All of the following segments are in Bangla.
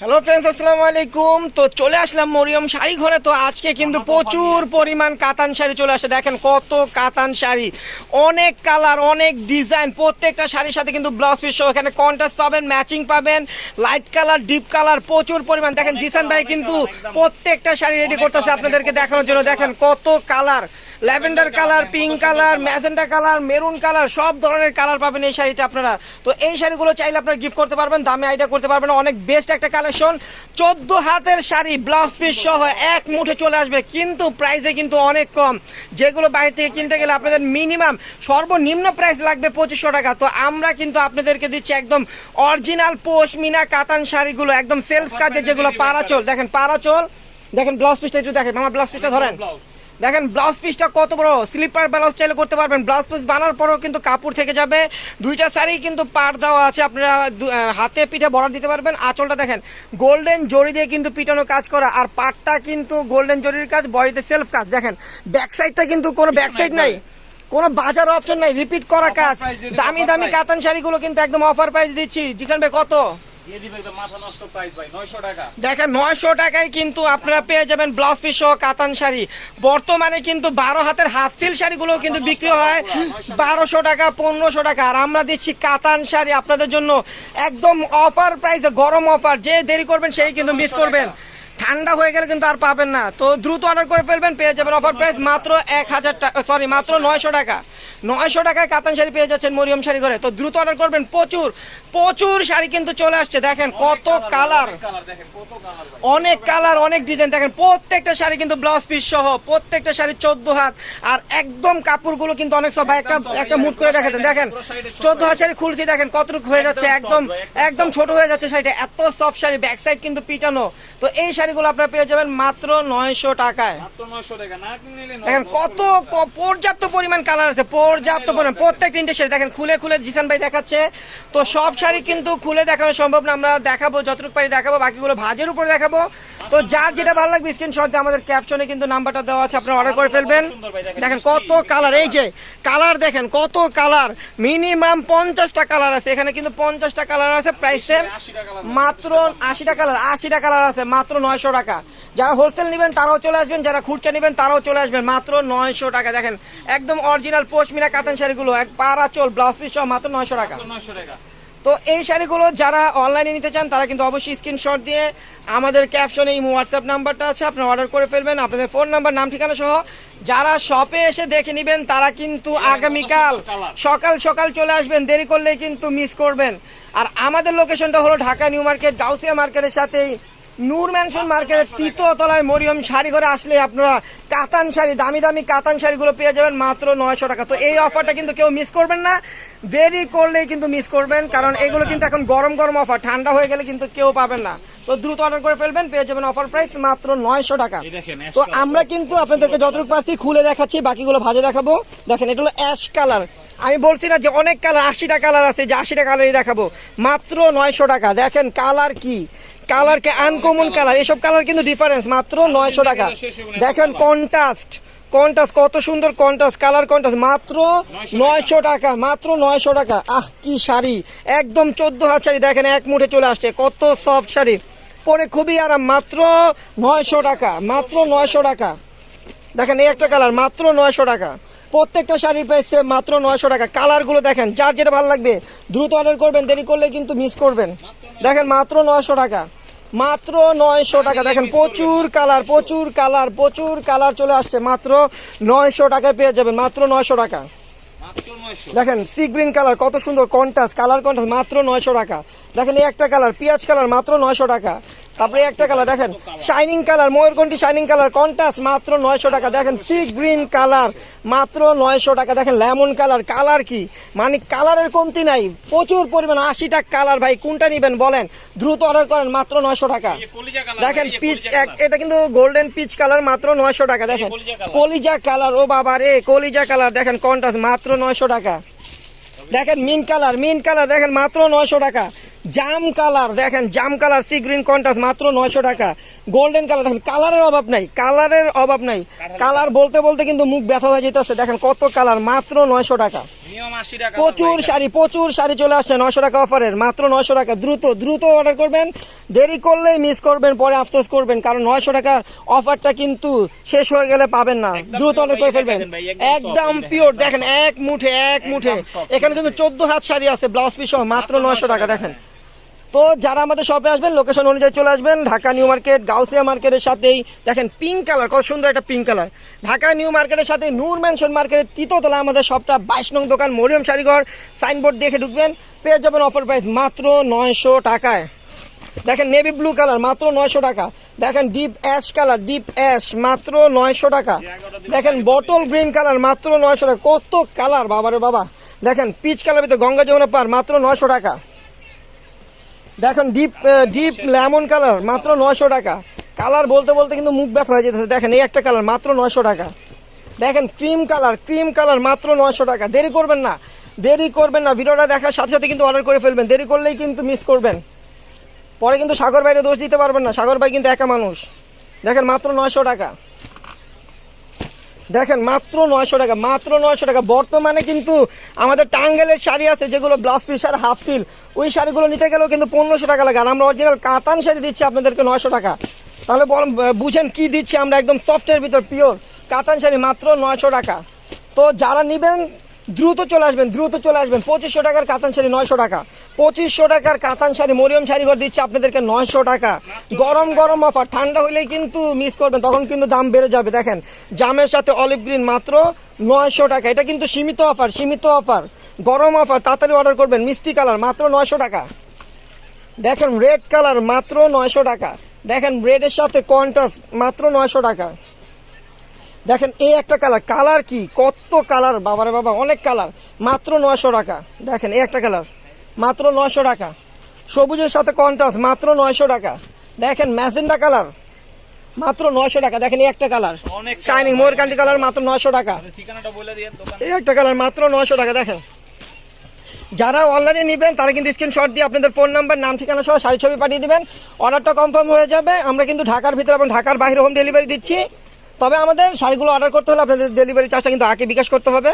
হ্যালো ফ্রেন্ডস আসসালামু আলাইকুম তো চলে আসলাম মরিয়ম শাড়ি ঘরে। তো আজকে কিন্তু প্রচুর পরিমাণ কাতান শাড়ি চলে আসে। দেখেন কত কাতান শাড়ি। অনেক কালার অনেক ডিজাইন প্রত্যেকটা শাড়ির সাথে কিন্তু ব্লাউজ পিস সহ এখানে কন্ট্রাস্ট পাবেন ম্যাচিং পাবেন লাইট কালার ডিপ কালার প্রচুর পরিমাণ। দেখেন জিসান ভাই কিন্তু প্রত্যেকটা শাড়ি রেডি করতেছে আপনাদেরকে দেখানোর জন্য। দেখেন কত colour. Lavender colour pink colour. Magenta colour maroon colour সব ধরনের কালার পাবেন এই শাড়িতে আপনারা। তো এই শাড়িগুলো চাইলে আপনারা গিফট করতে পারবেন দামে আইডিয়া করতে পারবেন। অনেক বেস্ট একটা কালেকশন। চোদ্দ হাতের শাড়ি ব্লাউজ পিস সহ এক মুঠে চলে আসবে, কিন্তু প্রাইসে কিন্তু অনেক কম। যেগুলো বাইরে থেকে কিনতে গেলে আপনাদের মিনিমাম সর্বনিম্ন প্রাইস লাগবে পঁচিশশো টাকা। তো আমরা কিন্তু আপনাদেরকে দিচ্ছি একদম অরিজিনাল পশমিনা কাতান শাড়িগুলো, একদম সেলফ কাজে যেগুলো পারাচল দেখেন পারাচল দেখেন ব্লাউজ পিসটা একটু দেখেন। আমার ব্লাউজ পিসটা ধরেন। দেখেন ব্লাউজ পিসটা কত বড়? স্লিপার ব্লাউজ চাইলে করতে পারবেন। ব্লাউজ পিস বানার পরেও কিন্তু কাপড় থেকে যাবে। দুইটা শাড়ি কিন্তু পাট দেওয়া আছে। আপনারা হাতে পিঠে বর্ডার দিতে পারবেন। আঁচলটা দেখেন গোল্ডেন জরি দিয়ে কিন্তু পিটানো কাজ করা। আর পাটটা কিন্তু গোল্ডেন জরির কাজ বডিতে সেলফ কাজ। দেখেন ব্যাক সাইডটা কিন্তু কোনো ব্যাক সাইড নাই কোনো বাজার অপশন নাই। রিপিট করা কাজ। দামি দামি। কাতান শাড়িগুলো কিন্তু একদম অফার প্রাইস দিচ্ছি। জিসান ভাই কত? দিয়ে দিবে একদম মাথা নষ্ট প্রাইস ভাই 900 টাকা। দেখেন নয়শো টাকায় কিন্তু আপনারা পেয়ে যাবেন ব্লাউজ পিস সহ কাতান শাড়ি। বর্তমানে কিন্তু বারো হাতের হাফ সিল শাড়িগুলো কিন্তু বিক্রি হয়। বারোশো টাকা পনেরোশো টাকা। আর আমরা দিচ্ছি কাতান শাড়ি আপনাদের জন্য। একদম অফার প্রাইসে গরম অফার যে দেরি করবেন সেই কিন্তু মিস করবেন। ঠান্ডা হয়ে গেলে কিন্তু আর পাবেন না। তো দ্রুত অর্ডার করে ফেলবেন পেয়ে যাবেন অফার প্রাইস মাত্র এক হাজার টাকা সরি মাত্র নয়শো টাকা। নয়শো টাকায় কাতান শাড়ি পেয়ে যাচ্ছেন মরিয়ম শাড়ি ঘরে। তো দ্রুত অর্ডার করবেন প্রচুর প্রচুর শাড়ি কিন্তু চলে আসছে। দেখেন কত কালার অনেক কালার অনেক ডিজাইন দেখেন প্রত্যেকটা শাড়ি কিন্তু ব্লাউজ পিস সহ প্রত্যেকটা শাড়ি চোদ্দ হাত। আর একদম কাপড়গুলো কিন্তু অনেক সব একটা একটা মুট করে দেখাতেন। দেখেন চোদ্দ হাত শাড়ি। খুলছি দেখেন কতটুকু হয়ে যাচ্ছে। একদম একদম ছোট হয়ে যাচ্ছে শাড়িটা। এত সফট শাড়ি ব্যাক সাইড কিন্তু পিটানো। তো এই শাড়িগুলো আপনারা পেয়ে যাবেন মাত্র নয়শো টাকায়। মাত্র 900 টাকা না নিলে দেখেন কত পর্যাপ্ত পরিমাণ কালার আছে। পর্যাপ্ত পরিমাণ। প্রত্যেকটা ইন্ডে শাড়ি দেখেন, খুলে খুলে জিসান ভাই দেখাচ্ছে। তো সব শাড়ি কিন্তু খুলে দেখানো সম্ভব না, আমরা দেখাবো, যতটুকু পারি দেখাবো, বাকিগুলো ভাজের উপরে দেখাবো। তো যার যেটা ভালো লাগবে স্ক্রিনশট দিয়ে আমাদের ক্যাপশনে কিন্তু নাম্বারটা দেওয়া আছে, আপনারা অর্ডার করে ফেলবেন। দেখেন কত কালার এই যে কালার দেখেন, কত কালার মিনিমাম পঞ্চাশটা কালার আছে। এখানে কিন্তু পঞ্চাশটা কালার আছে প্রাইসে মাত্র আশিটা কালার আশিটা কালার আছে, মাত্র নয়শো টাকা। যারা হোলসেল নেবেন, তারাও চলে আসবেন, যারা খুচরা নেবেন, তারাও চলে আসবেন, মাত্র নয়শো টাকা। দেখেন, একদম অরিজিনাল পশমিনা কাতান শাড়িগুলো এক পাড়া চোল ব্লাউজ পিস সহ মাত্র নয়শো টাকা। 900 টাকা। তো এই শাড়িগুলো যারা অনলাইনে নিতে চান তারা কিন্তু অবশ্যই স্ক্রিনশট দিয়ে আমাদের ক্যাপশনে এই হোয়াটসঅ্যাপ নাম্বারটা আছে আপনারা অর্ডার করে ফেলবেন। আপনাদের ফোন নাম্বার নাম ঠিকানা সহ যারা শপে এসে দেখে নেবেন তারা কিন্তু আগামীকাল সকাল সকাল চলে আসবেন দেরি করলে কিন্তু মিস করবেন। আর আমাদের লোকেশনটা হলো ঢাকা নিউ মার্কেট গাউসিয়া মার্কেটের সাথেই নূর ম্যানশন মার্কেটের তৃতীয় তলায় মরিয়ম শাড়ি ঘরে আসলে আপনারা কাতান শাড়ি দামি দামি কাতান শাড়িগুলো পেয়ে যাবেন মাত্র নয়শো টাকা। তো এই অফারটা কিন্তু কেউ মিস করবেন না। দেরি করলেই কিন্তু মিস করবেন কারণ এগুলো কিন্তু এখন গরম গরম অফার ঠান্ডা হয়ে গেলে কিন্তু কেউ পাবেন না। তো দ্রুত অর্ডার করে ফেলবেন পেয়ে যাবেন অফার প্রাইস মাত্র নয়শো টাকা। তো আমরা কিন্তু আপনাদেরকে যতটুকু পারছি খুলে দেখাচ্ছি বাকিগুলো ভাজে দেখাবো। দেখেন এটা হলো অ্যাশ কালার আমি বলছি না যে অনেক কালার আশিটা কালার আছে যে আশিটা কালারই দেখাবো। মাত্র নয়শো টাকা। দেখেন কালার কি? কালার কে আনকমন কালার এসব কালার কিন্তু ডিফারেন্স মাত্র নয়শো টাকা। দেখেন কন্ট্রাস্ট কন্ট্রাস্ট কত সুন্দর কন্ট্রাস্ট কালার কন্ট্রাস্ট মাত্র নয়শো টাকা, মাত্র নয়শো টাকা। আহ, কি শাড়ি, একদম চোদ্দ হাত শাড়ি, দেখেন এক মুঠে চলে আসছে, কত সফট শাড়ি। পরে খুবই আরাম, মাত্র নয়শো টাকা, মাত্র নয়শো টাকা। দেখেন এই একটা কালার মাত্র নয়শো টাকা। প্রত্যেকটা শাড়ির প্রাইস মাত্র নয়শো টাকা। কালারগুলো দেখেন, যার যেটা ভালো লাগবে, দ্রুত অর্ডার করবেন, দেরি করলে কিন্তু মিস করবেন। দেখেন মাত্র নয়শো টাকা। মাত্র নয়শো টাকা। দেখেন প্রচুর কালার প্রচুর কালার প্রচুর কালার চলে আসছে। মাত্র নয়শো টাকায় পেয়ে যাবেন মাত্র নয়শো টাকা। দেখেন সি গ্রিন কালার কত সুন্দর কন্টাস কালার কন্টাস মাত্র নয়শো টাকা। দেখেন এই একটা কালার পেঁয়াজ কালার মাত্র নয়শো টাকা। তারপরে একটা কালার দেখেন। শাইনিং কালার ময়ূরকণ্ঠী শাইনিং কালার কন্টাস মাত্র নয়শো টাকা। দেখেন সি গ্রিন কালার মাত্র নয়শো টাকা। দেখেন লেমন কালার কালার কি? মানে কালারের কমতি নাই প্রচুর পরিমাণ। আশিটা কালার ভাই কোনটা নেবেন বলেন? দ্রুত অর্ডার করেন মাত্র নয়শো টাকা। দেখেন পিচ এক এটা কিন্তু গোল্ডেন পিচ কালার মাত্র নয়শো টাকা। দেখেন কলিজা কালার। কলিজা কালার ও বাবা রে কলিজা কালার দেখেন কন্টাস মাত্র নয়শো টাকা। দেখেন মিন কালার মিন কালার দেখেন মাত্র নয়শো টাকা। জাম কালার দেখেন জাম কালার সি গ্রিন কন্ট্রাস্ট মাত্র নয়শো টাকা। গোল্ডেন কালার দেখেন কালারের অভাব নাই কালারের অভাব নাই। কালার বলতে বলতে কিন্তু মুখ ব্যথা হয়ে যেতেছে দেখেন কত কালার মাত্র নয়শো টাকা। প্রচুর শাড়ি প্রচুর শাড়ি চলে আসছে নয়শো টাকা অফারের মাত্র নয়শো টাকা। দ্রুত দ্রুত অর্ডার করবেন দেরি করলেই মিস করবেন পরে আফসোস করবেন কারণ নয়শো টাকার অফারটা কিন্তু শেষ হয়ে গেলে পাবেন না। দ্রুত অর্ডার করে ফেলবেন। একদম পিওর দেখেন। এক মুঠে এক মুঠে। এখানে কিন্তু চোদ্দ হাত শাড়ি আছে ব্লাউজ পিস মাত্র নয়শো 900 টাকা টাকা, দেখেন। তো যারা আমাদের শপে আসবেন লোকেশন অনুযায়ী চলে আসবেন। ঢাকা নিউ মার্কেট, গাউসিয়া মার্কেটের সাথেই, দেখেন পিঙ্ক কালার কত সুন্দর একটা পিঙ্ক কালার ঢাকা নিউ মার্কেটের সাথে নূর ম্যানশন মার্কেটের তৃতীয়তলা আমাদের শপটা বাইশ নং দোকান, মরিয়ম শাড়িঘর সাইনবোর্ড দেখে ঢুকবেন, পেয়ে যাবেন অফার প্রাইস মাত্র নয়শো টাকায়। দেখেন নেভি ব্লু কালার মাত্র নয়শো টাকা। দেখেন deep ash colour deep ash মাত্র নয়শো টাকা। দেখেন বটল গ্রিন কালার মাত্র নয়শো টাকা। কত কালার বাবারে বাবা। দেখেন পিচ কালার ভিতরে গঙ্গা যমুনা পার মাত্র নয়শো টাকা। দেখেন ডিপ ডিপ লেমন কালার মাত্র নয়শো টাকা। কালার বলতে বলতে কিন্তু মুখ ব্যথা হয়ে যেতেছে। দেখেন, এই একটা কালার মাত্র নয়শো টাকা। দেখেন ক্রিম কালার ক্রিম কালার মাত্র নয়শো টাকা। দেরি করবেন না। দেরি করবেন না। ভিডিওটা দেখার সাথে সাথে কিন্তু অর্ডার করে ফেলবেন। দেরি করলেই কিন্তু মিস করবেন। পরে কিন্তু সাগর ভাইরে দোষ দিতে পারবেন না। সাগর ভাই কিন্তু একা মানুষ। দেখেন, মাত্র নয়শো টাকা। দেখেন, মাত্র নয়শো টাকা, মাত্র নয়শো টাকা। বর্তমানে কিন্তু আমাদের টাঙ্গেলের শাড়ি আছে, যেগুলো ব্লাউজ পিস আর হাফ সিল। ওই শাড়িগুলো নিতে গেলেও কিন্তু পনেরোশো টাকা লাগে। আর আমরা অরিজিনাল কাতান শাড়ি দিচ্ছি আপনাদেরকে নয়শো টাকা। তাহলে বল- বুঝেন কি দিচ্ছি আমরা একদম সফটের ভিতর পিওর কাতান শাড়ি মাত্র নয়শো টাকা। তো যারা নেবেন, দ্রুত চলে আসবেন, দ্রুত চলে আসবেন। পঁচিশশো টাকার কাতান শাড়ি নয়শো টাকা। পঁচিশশো টাকার কাতান শাড়ি, মরিয়ম শাড়ি ঘর দিচ্ছে আপনাদেরকে নয়শো টাকা। গরম গরম অফার ঠান্ডা হইলেই কিন্তু মিস করবেন, তখন কিন্তু দাম বেড়ে যাবে। দেখেন, জামের সাথে অলিভ গ্রিন মাত্র নয়শো টাকা। এটা কিন্তু সীমিত অফার সীমিত অফার গরম অফার তাড়াতাড়ি অর্ডার করবেন, মিষ্টি কালার মাত্র নয়শো টাকা। দেখেন রেড কালার মাত্র নয়শো টাকা। দেখেন রেডের সাথে কন্টাস মাত্র নয়শো টাকা। দেখেন, এই একটা কালার কালার কি? কত কালার বাবারে বাবা, অনেক কালার মাত্র নয়শো টাকা। দেখেন, এই একটা কালার মাত্র নয়শো টাকা। সবুজের সাথে কন্ট্রাস্ট মাত্র নয়শো টাকা। দেখেন ম্যাজেন্ডা কালার মাত্র নয়শো টাকা। দেখেন এই একটা কালার। Shining মোরকান্টি colour. মাত্র নয়শো টাকা। বলে এই একটা কালার মাত্র নয়শো টাকা দেখেন। যারা অনলাইনে নেবেন তারা কিন্তু স্ক্রিনশট দিয়ে আপনাদের ফোন নাম্বার নাম ঠিকানা সহ শাড়ি ছবি পাঠিয়ে দেবেন। অর্ডারটা কনফার্ম হয়ে যাবে। আমরা কিন্তু ঢাকার ভিতরে এবং ঢাকার বাইরে হোম ডেলিভারি দিচ্ছি। তবে আমাদের শাড়িগুলো অর্ডার করতে হলে আপনাদের ডেলিভারি চার্জটা কিন্তু আগে বিকাশ করতে হবে।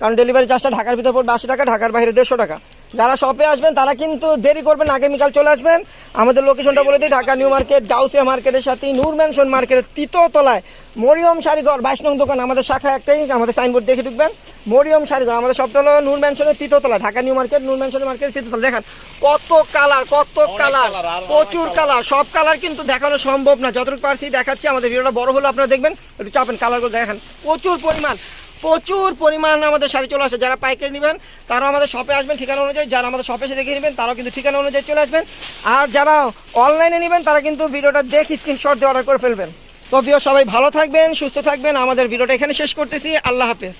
কারণ ডেলিভারি চার্জটা ঢাকার ভিতরে পড়বে আশি টাকা ঢাকার বাইরে দেড়শো টাকা। যারা শপে আসবেন তারা কিন্তু দেরি করবেন আগামীকাল চলে আসবেন। আমাদের লোকেশনটা বলে দিই ঢাকা নিউ মার্কেট গাউসিয়া মার্কেটের সাথে নূর ম্যানশন মার্কেটের তৃতীয়তলায় মরিয়ম শাড়িঘর বাইশ নং দোকান আমাদের শাখা একটাই আমাদের সাইনবোর্ড দেখে ঢুকবেন। মরিয়ম শাড়িঘর আমাদের সবটা হলো নূর ম্যানশনের তৃতীয়তলা ঢাকা নিউ মার্কেট নূর ম্যানশনের মার্কেটের তৃতীয়তলা দেখেন কত কালার কত কালার প্রচুর কালার সব কালার কিন্তু দেখানো সম্ভব না। যতটুকু পারছি দেখাচ্ছি আমাদের ভিডিওটা বড় হলো আপনারা দেখবেন একটু চাপেন কালারগুলো দেখেন। প্রচুর পরিমাণ প্রচুর পরিমাণ আমাদের শাড়ি চলে আসে। যারা পাইকারি নেবেন, তারাও আমাদের শপে আসবেন ঠিকানা অনুযায়ী। যারা আমাদের শপে এসে দেখে নেবেন, তারাও কিন্তু ঠিকানা অনুযায়ী চলে আসবেন। আর যারা অনলাইনে নেবেন, তারা কিন্তু ভিডিওটা দেখে স্ক্রিনশট দিয়ে অর্ডার করে ফেলবেন। তো ভিও সবাই ভালো থাকবেন, সুস্থ থাকবেন। আমাদের ভিডিওটা এখানে শেষ করতেছি। আল্লাহ হাফেজ।